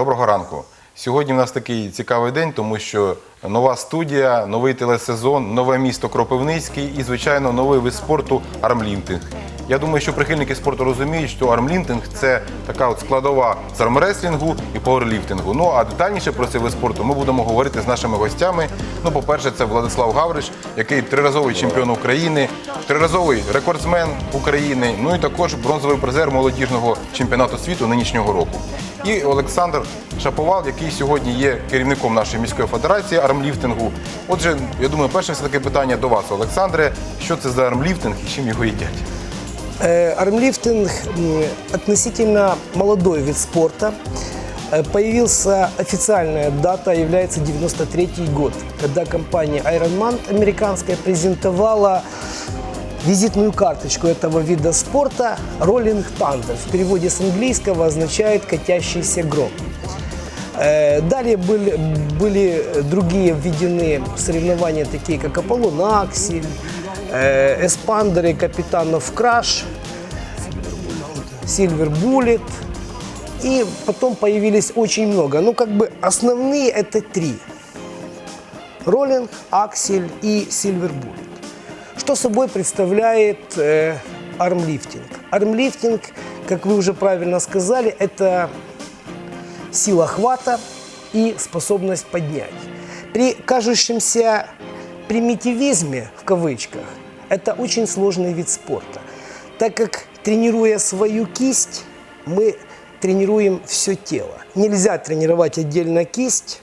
Доброго ранку. Сьогодні в нас такий цікавий день, тому що нова студія, новий телесезон, нове місто Кропивницький і, звичайно, новий вид спорту армлінтинг. Я думаю, що прихильники спорту розуміють, що армлінтинг це така от складова з армреслінгу і пауерліфтингу. Ну а детальніше про цей вид спорту ми будемо говорити з нашими гостями. Ну, по-перше, це Владислав Гавриш, який триразовий чемпіон України, триразовий рекордсмен України, ну і також бронзовий призер молодіжного чемпіонату світу нинішнього року. І Олександр Шаповал, який сьогодні є керівником нашої міської федерації армліфтингу. Отже, я думаю, перше все таки питання до вас, Олександре. Що це за армліфтинг і чим його їдять? Э, Армлифтинг относительно молодой вид спорта. Э, Появился официальная дата, является 93 год, когда компания Ironman американская презентовала визитную карточку этого вида спорта Rolling Thunder. В переводе с английского означает «катящийся гром». Э, Далее были, были другие введены соревнования, такие как Аполлон Аксель, Эспандеры Капитанов Краш, Silver Bullet. И потом появились очень много. Ну, как бы основные это три. Роллинг, Аксель и Silver Bullet. Что собой представляет э, армлифтинг? Армлифтинг, как вы уже правильно сказали, это сила хвата и способность поднять. При кажущемся примитивизме, в кавычках, это очень сложный вид спорта, так как тренируя свою кисть, мы тренируем все тело. Нельзя тренировать отдельно кисть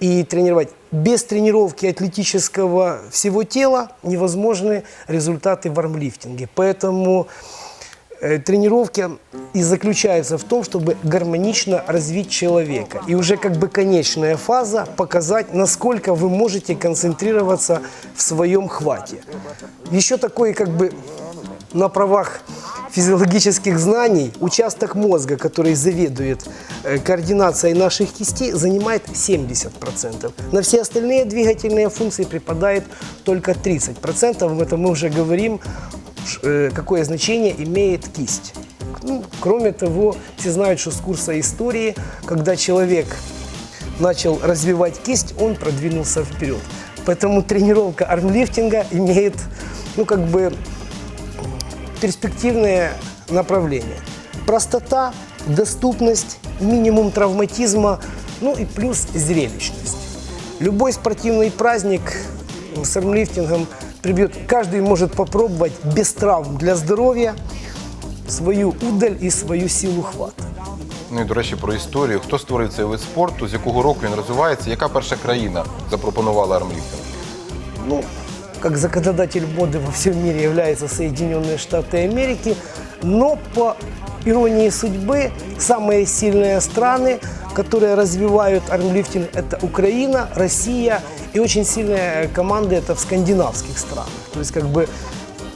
и тренировать. Без тренировки атлетического всего тела невозможны результаты в армлифтинге. Поэтому Тренировки и заключаются в том, чтобы гармонично развить человека. И уже как бы конечная фаза показать, насколько вы можете концентрироваться в своем хвате. Еще такой как бы на правах физиологических знаний участок мозга, который заведует э, координацией наших кистей, занимает 70%. На все остальные двигательные функции припадает только 30%. Это мы уже говорим э, какое значение имеет кисть. Ну, кроме того, все знают, что с курса истории, когда человек начал развивать кисть, он продвинулся вперед. Поэтому тренировка армлифтинга имеет, ну, как бы, перспективное направление. Простота, доступность, минимум травматизма, ну и плюс зрелищность. Любой спортивный праздник с армлифтингом прибьет. Каждый может попробовать без травм для здоровья свою удаль и свою силу хвата. Ну і до речі, про історію. Хто створив цей вид спорту, з якого року він розвивається, яка перша країна запропонувала армліфтинг? Ну, как законодатель моды во всем мире являются Соединенные Штаты Америки, но по иронии судьбы самые сильные страны, которые развивают армлифтинг, это Украина, Россия и очень сильные команды это в скандинавских странах. То есть как бы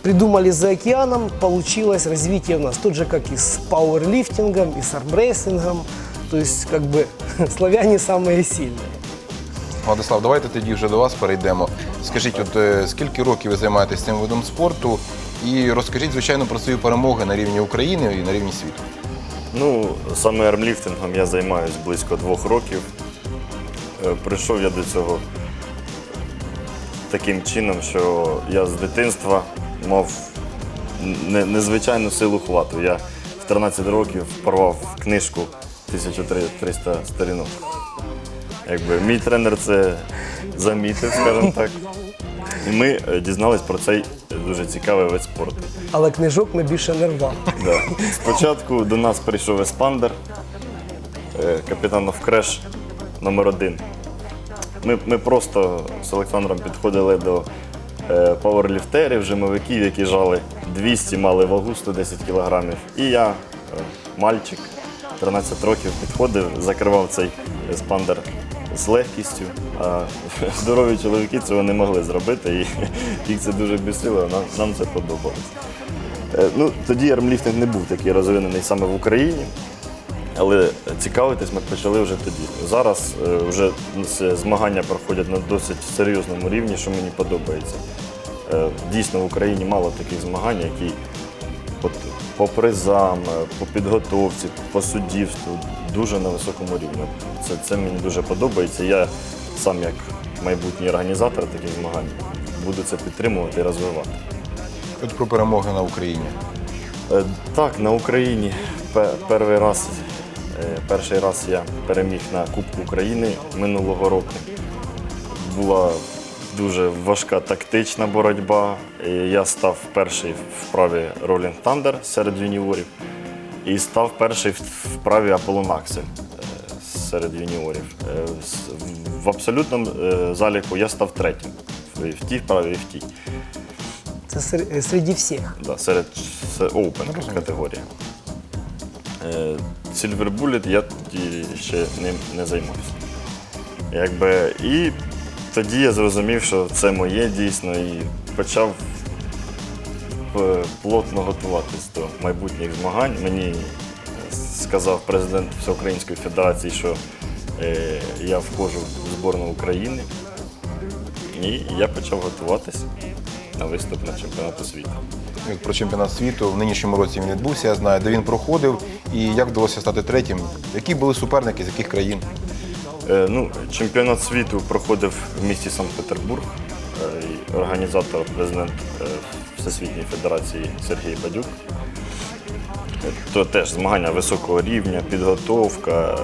придумали за океаном, получилось развитие у нас, тот же как и с пауэрлифтингом, и с армрейсингом. То есть как бы славяне самые сильные. Владислав, давайте тоді вже до вас перейдемо. Скажіть, от е, скільки років ви займаєтесь цим видом спорту? І розкажіть, звичайно, про свої перемоги на рівні України і на рівні світу. Ну, саме армліфтингом я займаюся близько двох років. Е, Прийшов я до цього таким чином, що я з дитинства мав незвичайну силу хвату. Я в 13 років порвав книжку 1300 сторінок. Якби мій тренер це замітив, скажімо так. І ми е, дізнались про цей дуже цікавий вид спорту. Але книжок ми більше не рвали. Да. Спочатку до нас прийшов еспандер, е, капітанов Креш номер один. Ми, ми просто з Олександром підходили до е, пауерліфтерів, жимовиків, які жали 200, мали вагу 110 кілограмів. І я, е, мальчик, 13 років, підходив, закривав цей еспандер з легкістю. А здорові чоловіки цього не могли зробити, і їх це дуже бісило, нам, нам це подобалось. Е, Ну, тоді армліфтинг не був такий розвинений саме в Україні, але цікавитись ми почали вже тоді. Зараз е, вже змагання проходять на досить серйозному рівні, що мені подобається. Е, Дійсно, в Україні мало таких змагань, які от, по призам, е, по підготовці, по суддівству дуже на високому рівні. Це, це мені дуже подобається. Я сам як майбутній організатор таких змагань буду це підтримувати і розвивати. От про перемоги на Україні. Так, на Україні перший раз, перший раз я переміг на Кубку України минулого року. Була дуже важка тактична боротьба. Я став перший в праві Rolling Thunder серед юніорів і став перший в праві Axel е, серед юніорів. Е, В абсолютному е, заліку я став третім. В в тій вправі і в тій. Ср- э, среди. Да, серед це Open категорія. Е, Bullet я тоді ще ним не займався. Якби, і тоді я зрозумів, що це моє дійсно, і почав е, плотно готуватись до майбутніх змагань. Мені сказав президент Всеукраїнської Федерації, що е, я входжу в збірну України. І я почав готуватись на виступ на чемпіонату світу. Про чемпіонат світу в нинішньому році він відбувся, я знаю, де він проходив і як вдалося стати третім. Які були суперники, з яких країн? Е, Ну, чемпіонат світу проходив в місті Санкт-Петербург. Е, Організатор, президент е, Всесвітньої Федерації Сергій Бадюк. То теж змагання високого рівня, підготовка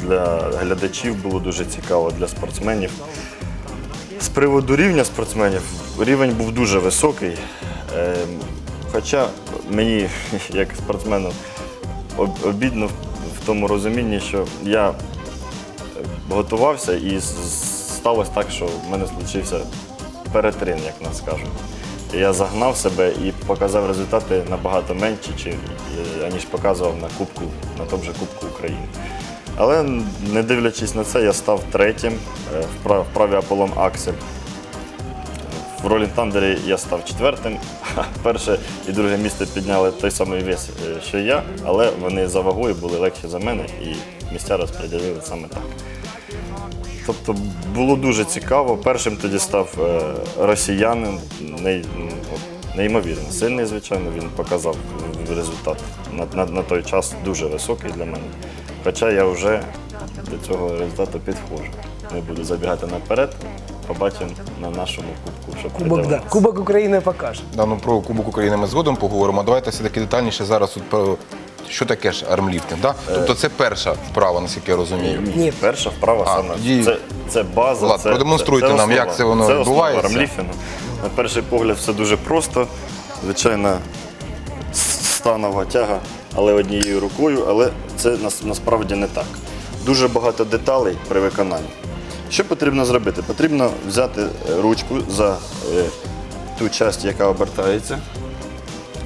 для глядачів було дуже цікаво для спортсменів. З приводу рівня спортсменів, рівень був дуже високий. Хоча мені, як спортсмену, обідно в тому розумінні, що я готувався і сталося так, що в мене случився перетрин, як нас кажуть. Я загнав себе і показав результати набагато менші, чи, е, аніж показував на Кубку, на тому же Кубку України. Але не дивлячись на це, я став третім е, в праві Аполлон Аксель. В Ролінг Тандері я став четвертим. Перше і друге місце підняли той самий вес, е, що я, але вони за вагою були легші за мене і місця розподілили саме так. Тобто було дуже цікаво. Першим тоді став е, росіянин, ней- неймовірно сильний, звичайно, він показав результат на, на, на той час дуже високий для мене. Хоча я вже до цього результату підходжу. Не буду забігати наперед, побачимо на нашому кубку, що прийде Кубок, у да. нас. Кубок Украины покажет. Да, ну, про Кубок України ми згодом поговоримо. а Давайте все-таки детальніше зараз от про що таке ж армліфтинг. Да? Тобто це перша вправа, наскільки я розумію. Ні. Перша вправа А, саме. тоді- Це, це база. Влад, це, продемонструйте це, це нам, основа. як це воно це відбувається. Армліфтингу. На перший погляд все дуже просто. Звичайна с- станова тяга, але однією рукою, але це нас- насправді не так. Дуже багато деталей при виконанні. Що потрібно зробити? Потрібно взяти е, ручку за е, ту часть, яка обертається,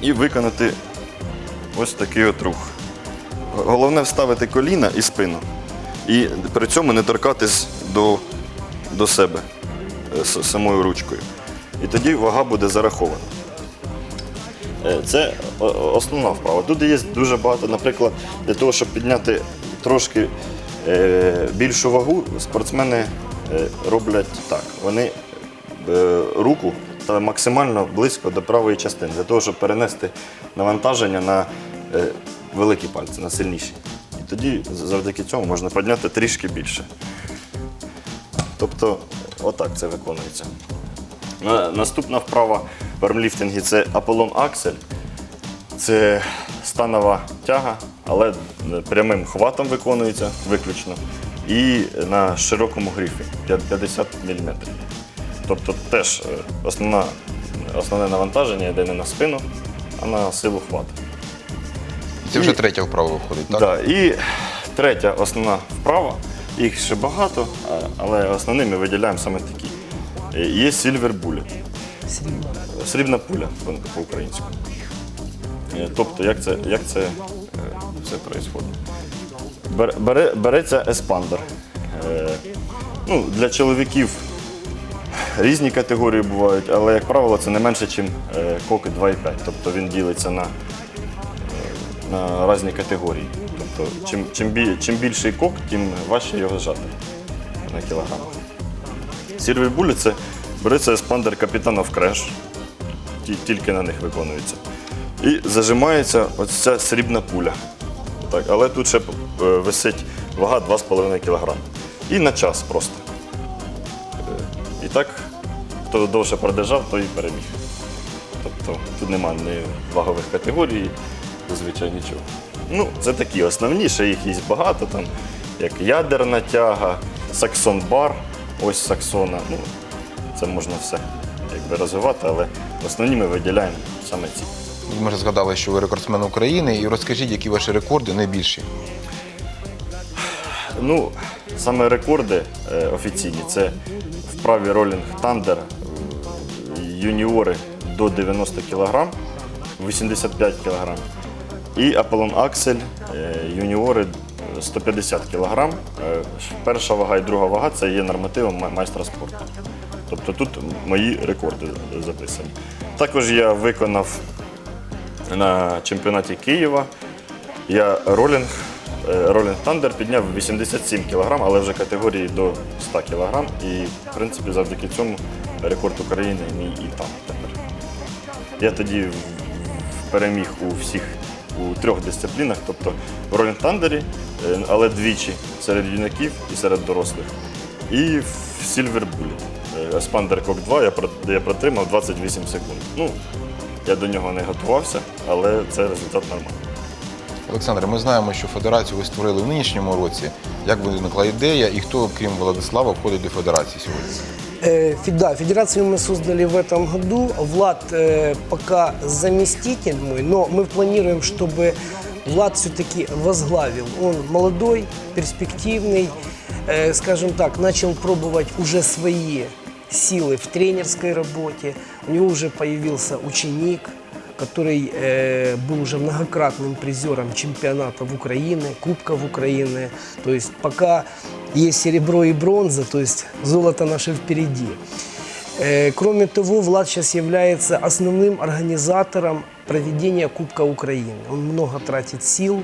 і виконати ось такий от рух. Головне вставити коліна і спину. І при цьому не торкатись до, до себе е, с- самою ручкою. І тоді вага буде зарахована. Е, Це основна вправа. Тут є дуже багато, наприклад, для того, щоб підняти трошки е, більшу вагу, спортсмени е, роблять так. Вони е, руку ставлять максимально близько до правої частини, для того, щоб перенести навантаження на е, великі пальці, на сильніші. І тоді завдяки цьому можна підняти трішки більше. Тобто, отак це виконується. Наступна вправа в армліфтингі це Аполлон Аксель. Це станова тяга, але прямим хватом виконується виключно. І на широкому грифі 50 мм. Тобто теж е, основна, основне навантаження йде не на спину, а на силу хвату. Це вже третя вправа виходить, так? Да, і третя основна вправа, їх ще багато, але основними виділяємо саме такі. Е, Є Silver Bullet. Срібна пуля по- по-українську. Е, Тобто, як це, як це е, все відбувається? Бере, бере- береться еспандер. Е, Ну, для чоловіків різні категорії бувають, але, як правило, це не менше, ніж коки 2,5. Тобто він ділиться на, е, на різні категорії. Тобто, чим, чим, чим більший кок, тим важче його зжати на кілограм. Сірві це береться еспандер капітанов креш, тільки на них виконується. І зажимається ось ця срібна пуля. Так, але тут ще е, висить вага 2,5 кг. І на час просто. Е, І так, хто довше продержав, той і переміг. Тобто тут нема ні вагових категорій, зазвичай нічого. Ну, це такі основні, ще їх є багато, там, як ядерна тяга, саксон-бар, ось саксона. Ну, це можна все якби, розвивати, але основні ми виділяємо саме ці. Ми вже згадали, що ви рекордсмен України, і розкажіть, які ваші рекорди найбільші. Ну, саме рекорди е, офіційні це вправі ролінг е, юніори до 90 кг, 85 кг. І Axel, е, юніори 150 кг. Е, Перша вага і друга вага це є нормативом майстра спорту. Тобто тут мої рекорди записані. Також я виконав на чемпіонаті Києва. Я ролінг, е, ролінг Thunder підняв 87 кг, але вже категорії до 100 кг. І, в принципі, завдяки цьому рекорд України мій і там тепер. Я тоді переміг у всіх у трьох дисциплінах, тобто в ролінг Thunder, е, але двічі серед юнаків і серед дорослих. І в Bullet. Е, Спандер Кок 2 я, я протримав 28 секунд. Ну, я до нього не готувався, але це результат нормальний. Олександре, ми знаємо, що федерацію ви створили в нинішньому році. Як виникла ідея і хто, крім Владислава, входить до федерації сьогодні? Э, фе- Да, федерацию мы создали в этом году. Влад э, пока заместитель мой, но мы планируем, чтобы Влад все-таки возглавил. Он молодой, перспективный, э, скажем так, начал пробовать уже свои силы в тренерской работе. У него уже появился ученик, который э, был уже многократным призером чемпионатов Украины, Кубков Украины. То есть пока есть серебро и бронза, то есть золото наше впереди. Э, кроме того, Влад сейчас является основным организатором проведения Кубка Украины. Он много тратит сил,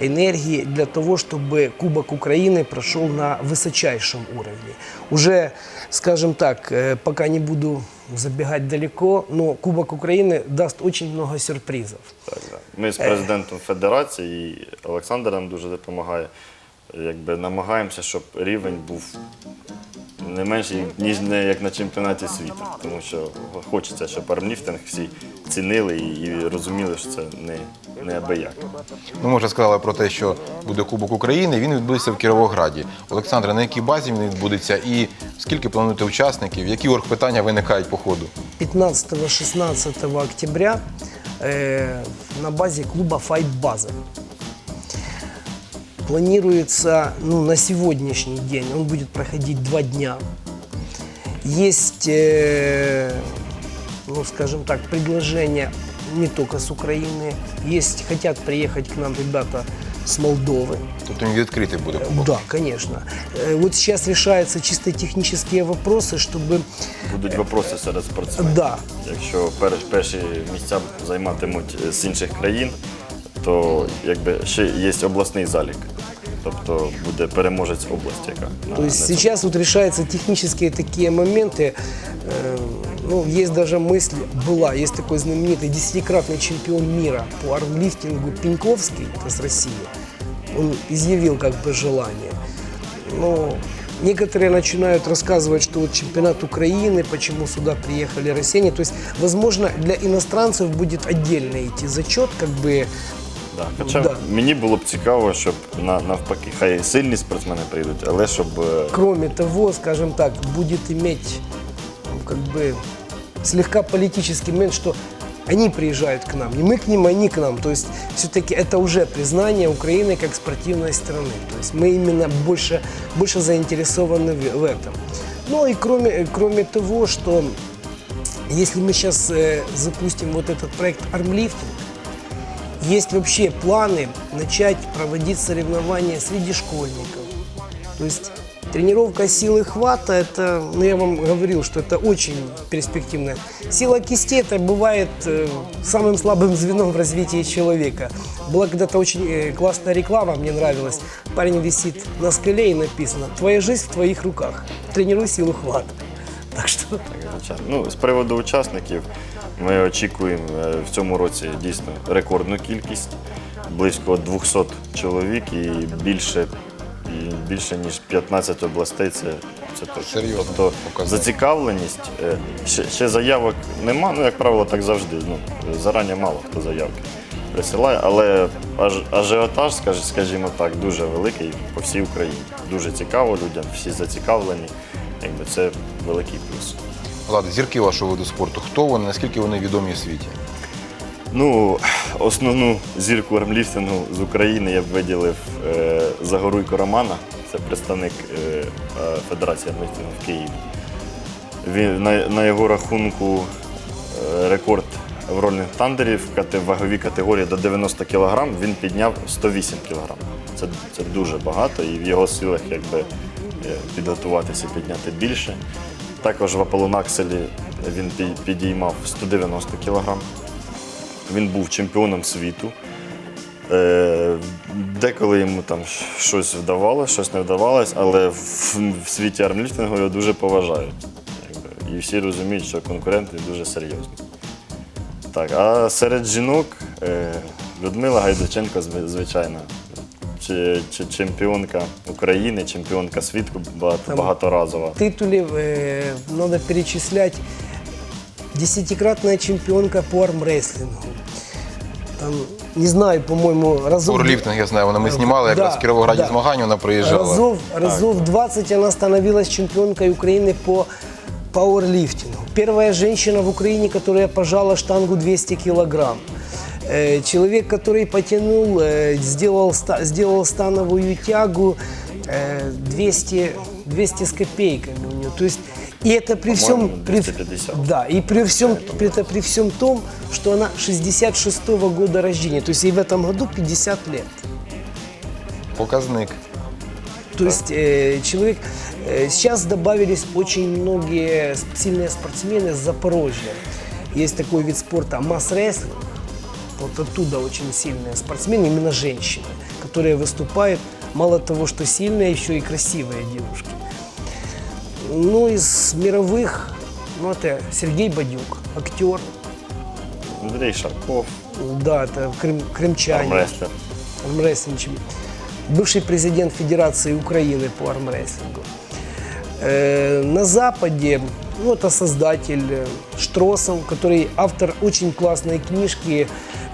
энергии для того, чтобы Кубок Украины прошел на высочайшем уровне. Уже, скажем так, э, пока не буду забегать далеко, но Кубок Украины даст очень много сюрпризов. Так, да. Ми з президентом федерації і Олександр нам дуже допомагає. Якби намагаємося, щоб рівень був не менший, ніж не як на чемпіонаті світу. Тому що хочеться, щоб армліфтинг всі цінили і, розуміли, що це не, не абияк. Ну, ми вже сказали про те, що буде Кубок України. Він відбудеться в Кіровограді. Олександре, на якій базі він відбудеться і скільки плануєте учасників? Які оргпитання виникають по ходу? 15-16 октября э, на базе клуба Fight База Планируется ну, на сегодняшний день, он будет проходить два дня. Есть, э, ну скажем так, предложения не только с Украины, есть, хотят приехать к нам ребята с Молдовы, Тобто він відкритий буде кубок. да, конечно. Э, Вот сейчас решаются чисто технические вопросы, чтобы Будуть вопроси серед спортсменів. Да. Якщо пер- перші місця займатимуть е, з інших країн, то якби ще є обласний залік. Тобто буде переможець області, яка на- То есть на цьому. сейчас вот решаются технические такие моменты. Э, Ну, есть даже мысль, была, есть такой знаменитый десятикратный чемпион мира по армлифтингу Пеньковский, это с России. Он изъявил как бы желание. Но некоторые начинают рассказывать, что вот чемпионат Украины, почему сюда приехали россияне. То есть, возможно, для иностранцев будет отдельно идти зачет, как бы Да. Хоча Да. мені було б цікаво, щоб на, навпаки, хай сильні спортсмени прийдуть, але щоб е, кроме того, скажем так, будет иметь ну, как бы слегка политический момент, что они приезжают к нам, не мы к ним, они к нам. То есть все-таки это уже признание Украины как спортивной страны. То есть мы именно больше, больше заинтересованы в, в этом. Ну и кроме, кроме того, что если мы сейчас э, запустим вот этот проект «Армлифтинг», есть вообще планы начать проводить соревнования среди школьников. То есть тренировка силы хвата, это, ну я вам говорил, что это очень перспективно. Сила кисти, это бывает э, самым слабым звеном в развитии человека. Была когда-то очень э, классная реклама, мне нравилась. Парень висит на скале и написано «Твоя жизнь в твоих руках. Тренируй силу хвата». Так что. Ну, з приводу учасників, ми очікуємо е, в цьому році дійсно рекордну кількість. близько 200 чоловік і більше, і більше ніж 15 областей. Це, це точно. Серйозно Тобто зацікавленість, е, ще, ще заявок нема, ну як правило, так завжди. Ну, зарані мало хто заявки присилає, але аж, ажіотаж, скаж- скажімо так, дуже великий по всій Україні. Дуже цікаво людям, всі зацікавлені. Якби це великий плюс. Влад, зірки вашого виду спорту. Хто вони, наскільки вони відомі в світі? Ну, основну зірку армліфтингу з України я б виділив е, Загоруйко Романа, це представник е, е, Федерації армліфтингу в Києві. Він, на, на його рахунку е, рекорд в рольних тандерів в ваговій категорії до 90 кг він підняв 108 кг. Це, це дуже багато і в його силах якби, е, підготуватися підняти більше. Також в Аполлонакселі він підіймав 190 кг. Він був чемпіоном світу. Е, Деколи йому там щось вдавалося, щось не вдавалося, але в, світі армліфтингу його дуже поважають. І всі розуміють, що конкурент він дуже серйозний. Так, а серед жінок е, Людмила Гайдученко, зв- звичайно, чи, чи чемпіонка України, чемпіонка світу багато, Там- В багаторазова. титуле э, надо перечислять десятикратная чемпионка по армрестлингу. Там, не знаю, по-моему, разов... Пауерліфтинг, я знаю, вона ми знімали якраз Да, в Кіровограді да. змагання, вона приїжджала. Разов, разов 20 она становилась чемпионкой Украины по пауэрлифтингу. Первая женщина в Украине, которая пожала штангу 200 килограмм. Э, Человек, который потянул, э, сделал, сделал становую тягу э, 200, 200 с копейками у нее. То есть, и это при всем... При, 250. да, и при всем, это при всем том, что она 66 года рождения. То есть ей в этом году 50 лет. Показник. То есть э, человек... э, сейчас добавились очень многие сильные спортсмены с Запорожья. Есть такой вид спорта масс-рестлинг. Вот оттуда очень сильные спортсмены, именно женщины, которые выступают, мало того, что сильные, еще и красивые девушки. Ну, из мировых, ну, это Сергей Бадюк, актер, Андрій Шарков, да, это крым, крымчанин. армрестлер. армрестлинг. Бывший президент Федерации Украины по армрестлингу. Э, на Западе, ну, это создатель э, Штросов, который автор очень классной книжки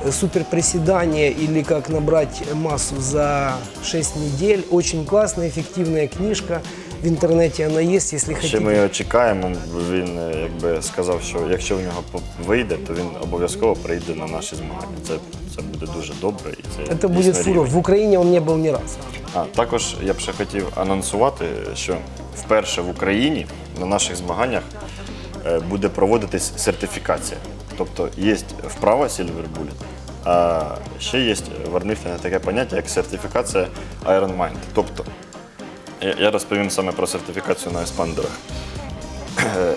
э, «Суперприседание» или «Как набрать массу за 6 недель». Очень классная, эффективная книжка. В интернете она есть, если Ще хотите. ми його чекаємо. Він е, якби сказав, що якщо в нього по- вийде, то він обов'язково прийде на наші змагання. Це, це буде дуже добре і це Это дійсно будет фурор. рівень. В Украине он не был ни разу. А також я б ще хотів анонсувати, що вперше в Україні на наших змаганнях е, буде проводитись сертифікація. Тобто є вправа Silver Bullet, а ще є в армліфтингі таке поняття, як сертифікація Iron Mind. Тобто, я- розповім саме про сертифікацію на еспандерах.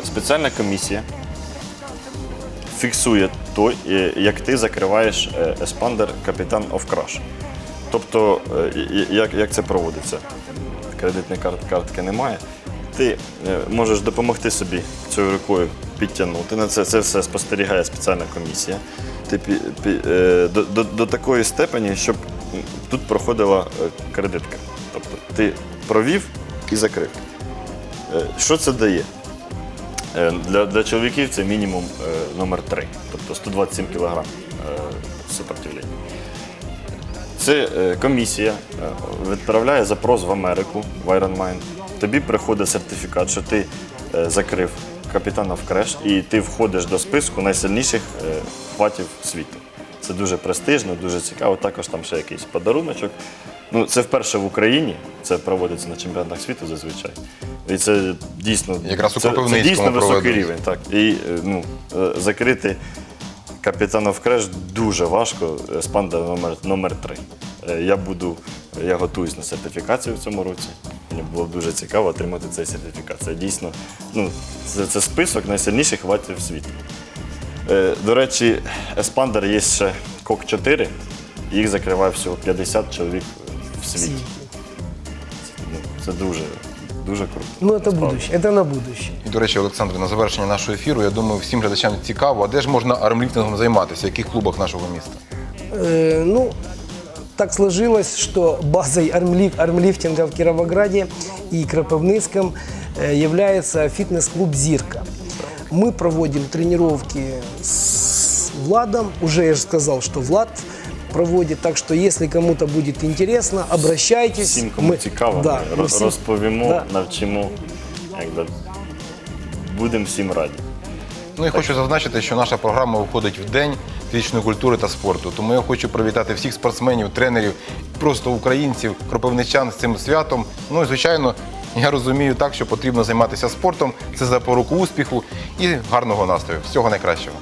Спеціальна комісія фіксує то, як ти закриваєш е, еспандер Капітан Crash. Тобто, е, як, це проводиться? Кредитної картки немає. Ти е, можеш допомогти собі цією рукою підтягнути. На це, це все спостерігає спеціальна комісія. Ти е, до, до, до такої степені, щоб тут проходила е, кредитка. Тобто ти провів і закрив. Е, Що це дає? Для, для чоловіків це мінімум номер 3, тобто 127 кг сопротивлення. Це комісія відправляє запрос в Америку, в Ironmind. Тобі приходить сертифікат, що ти закрив капітана в креш і ти входиш до списку найсильніших е, хватів світу. Це дуже престижно, дуже цікаво. Також там ще якийсь подаруночок. Ну, це вперше в Україні, це проводиться на чемпіонатах світу зазвичай. І це дійсно, Якраз у це, це дійсно високий проведуть. рівень. Так. І е, ну, е, закрити капітана в креш дуже важко. е, Спанда номер, номер 3. Я буду, я готуюсь на сертифікацію в цьому році. Мені було б дуже цікаво отримати цей сертифікат. Це дійсно ну, це, це список найсильніших хватів світу. Е, До речі, еспандер є ще Кок 4, їх закриває всього 50 чоловік в світі. Ну, це дуже, дуже круто. Ну, это насправді. будущее, это на будущее. І, до речі, Олександр, на завершення нашого ефіру, я думаю, всім глядачам цікаво, а де ж можна армліфтингом займатися, в яких клубах нашого міста? Э, ну, так сложилось, что базой армлиф- армлифтинга в Кировограде и Кропивницком э, является фитнес-клуб «Зирка». Мы проводим тренировки с Владом. Уже я же сказал, что Влад проводит. Так что, если кому-то будет интересно, обращайтесь. Всім, кому Мы- цікаво, да, ми мы ро- всім- розповімо, Да. навчимо. Якби, будемо всім раді. Ну і хочу зазначити, що наша програма виходить в день фізичної культури та спорту. Тому я хочу привітати всіх спортсменів, тренерів, просто українців, кропивничан з цим святом. Ну і звичайно, я розумію так, що потрібно займатися спортом. Це запоруку успіху і гарного настрою. Всього найкращого.